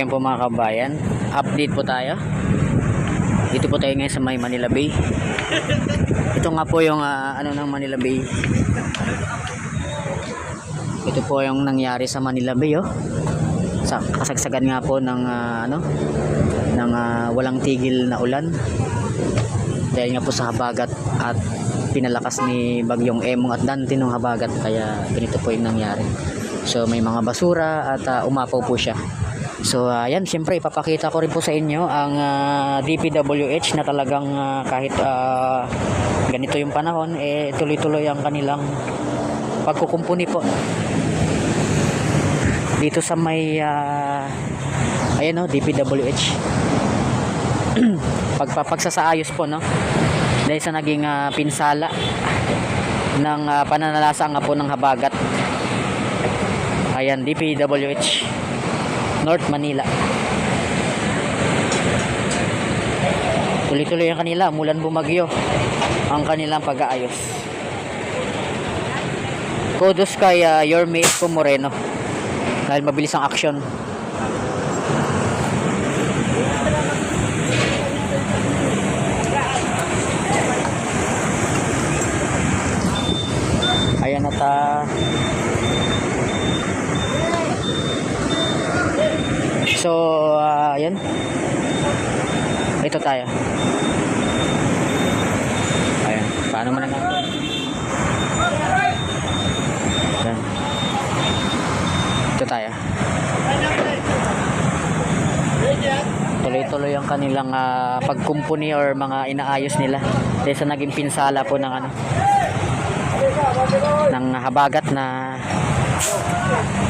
Ayan po mga kabayan, update po tayo. Dito po tayo ngayon sa may Manila Bay. Ito nga po yung ah, ano ng Manila Bay. Ito po yung nangyari sa Manila Bay oh. Sa kasagsagan nga po ng ah, ano ng ah, walang tigil na ulan. Dahil nga po sa habagat at pinalakas ni Bagyong Emong at Dante nung habagat kaya ganito po yung nangyari. So may mga basura at ah, umapaw po siya. So ayan, siyempre ipapakita ko rin po sa inyo ang ah, DPWH na talagang ah, kahit ah, ganito yung panahon eh tuloy-tuloy ang kanilang pagkukumpuni po. Dito sa may ah, ayan oh, DPWH. Pagpapagsasaayos po no. Dahil sa naging ah, pinsala ng ah, pananalasa nga po ng habagat. Ayan, DPWH. North Manila. Tuloy-tuloy ang kanila, mulan bumagyo ang kanilang pag-aayos. Kudos kay uh, your mate po Moreno dahil mabilis ang action. Ayan at ah, So, ah, ayan. Ito tayo. Ayan. Paano man natin? Ayan. Ito tayo. Tuloy-tuloy ang kanilang ah, pagkumpuni or mga inaayos nila. Dahil sa naging pinsala po ng ano ng habagat na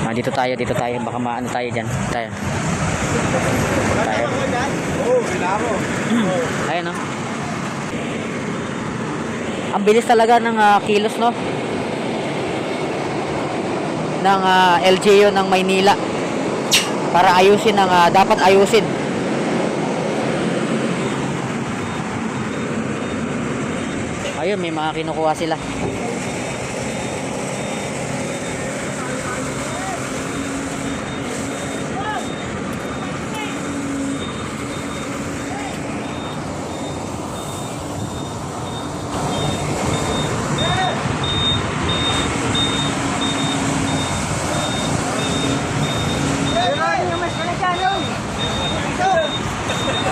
Ah, dito tayo, dito tayo. Baka maano tayo dyan. Tayo. Tayo. Ayan no. Ang bilis talaga ng ah, kilos no. Ng ah, LGU ng Maynila. Para ayusin ang ah, dapat ayusin. Ayun, may mga kinukuha sila.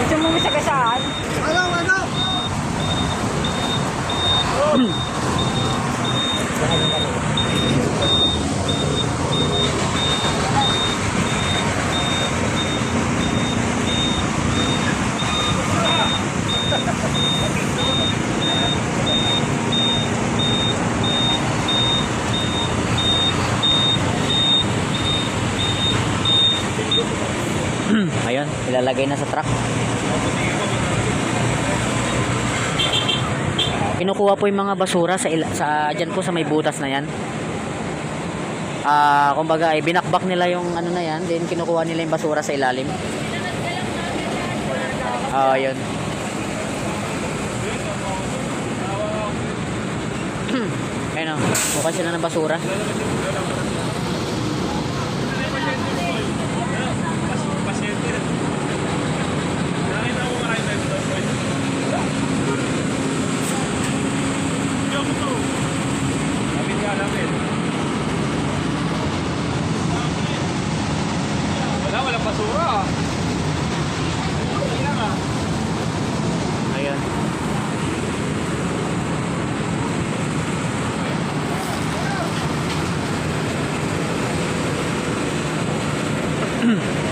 Ito mo sa kasaan. Ano, ano? Ayun, ilalagay na sa truck. Kinukuha po yung mga basura sa, sa dyan po sa may butas na yan. Ah, kumbaga, eh, binakbak nila yung ano na yan, then kinukuha nila yung basura sa ilalim. Ah, yun. Ayun o, mukha sila ng basura. namin. Wala, walang basura ah. Ayan. Mm-hmm.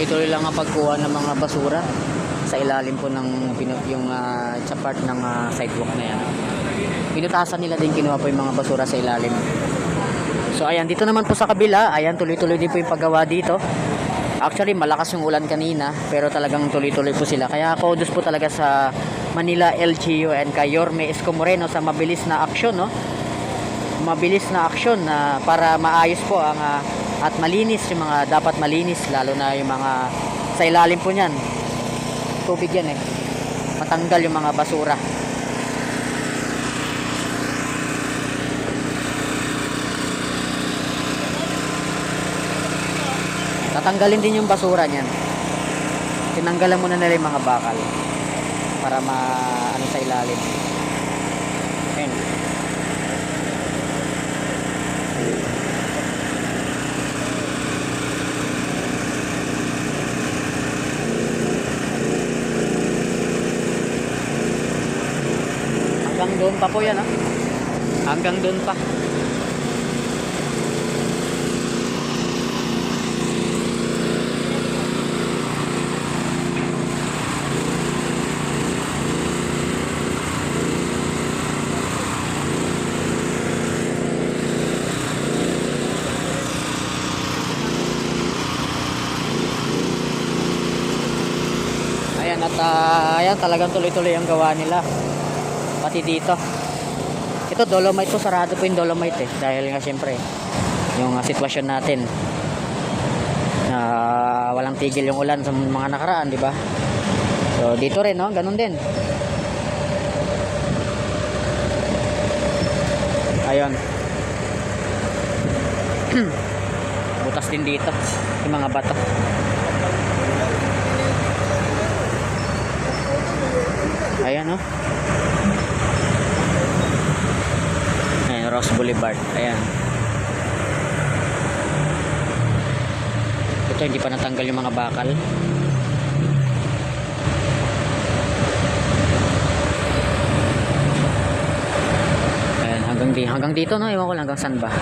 tuloy-tuloy lang ang pagkuha ng mga basura sa ilalim po ng yung sa part ng ah, sidewalk na yan. Pinutasan nila din kinuha po yung mga basura sa ilalim. So ayan, dito naman po sa kabila, ayan tuloy-tuloy din po yung paggawa dito. Actually, malakas yung ulan kanina, pero talagang tuloy-tuloy po sila. Kaya ako dus po talaga sa Manila LGU and kay Yorme Esco Moreno sa mabilis na aksyon, no? Mabilis na aksyon na para maayos po ang ah, at malinis yung mga dapat malinis lalo na yung mga sa ilalim po niyan. Tubig yan eh. Matanggal yung mga basura. Tatanggalin din yung basura niyan. Tinanggalan muna nila yung mga bakal para ma ano sa ilalim. Ayun. Hanggang doon pa po yan ha. Hanggang doon pa. Ayan at ah, ayan talagang tuloy-tuloy ang gawa nila. Pati dito. Ito dolomite po sarado po yung dolomite eh dahil nga siyempre yung ah, sitwasyon natin na walang tigil yung ulan sa mga nakaraan, di ba? So dito rin no, ganun din. Ayun. Butas din dito yung mga bato. Ayan no. Ayan, Ross Boulevard. Ayan. Ito hindi pa natanggal yung mga bakal. Ayan, hanggang, di, hanggang dito no, ewan ko lang hanggang saan ba.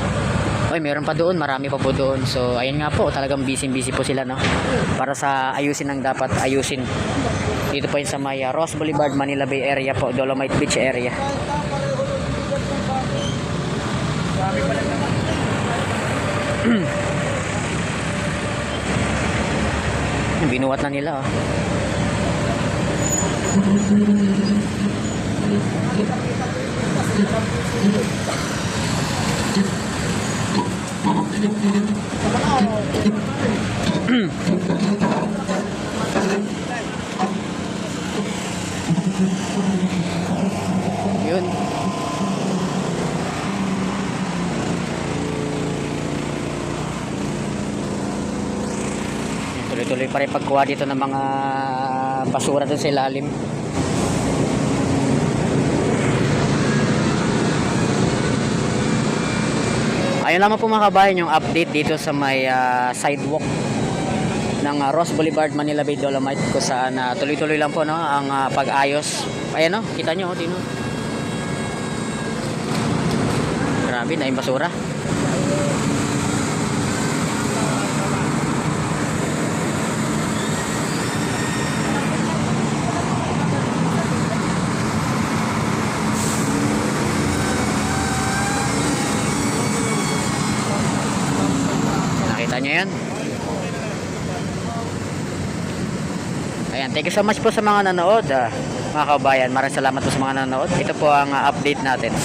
Oy, meron pa doon, marami pa po doon. So, ayun nga po, talagang busy-busy po sila no. Para sa ayusin ang dapat ayusin. Dito po yun sa may uh, Ross Boulevard, Manila Bay area po, Dolomite Beach area. Binuwat na nila oh. Yun. Yan, Tuloy-tuloy pa rin pagkuha dito ng mga basura doon sa ilalim. Ayun lamang po mga kabayan yung update dito sa may ah, sidewalk ng ah, Ross Boulevard, Manila Bay Dolomite ko saan ah, tuloy-tuloy lang po no ang ah, pag-ayos. Ayan no, kita nyo, dino. Grabe na yung basura. Nakita nyo yan? Ayan, thank you so much po sa mga nanood. ah, mga kabayan, maraming salamat po sa mga nanood. Ito po ang ah, update natin.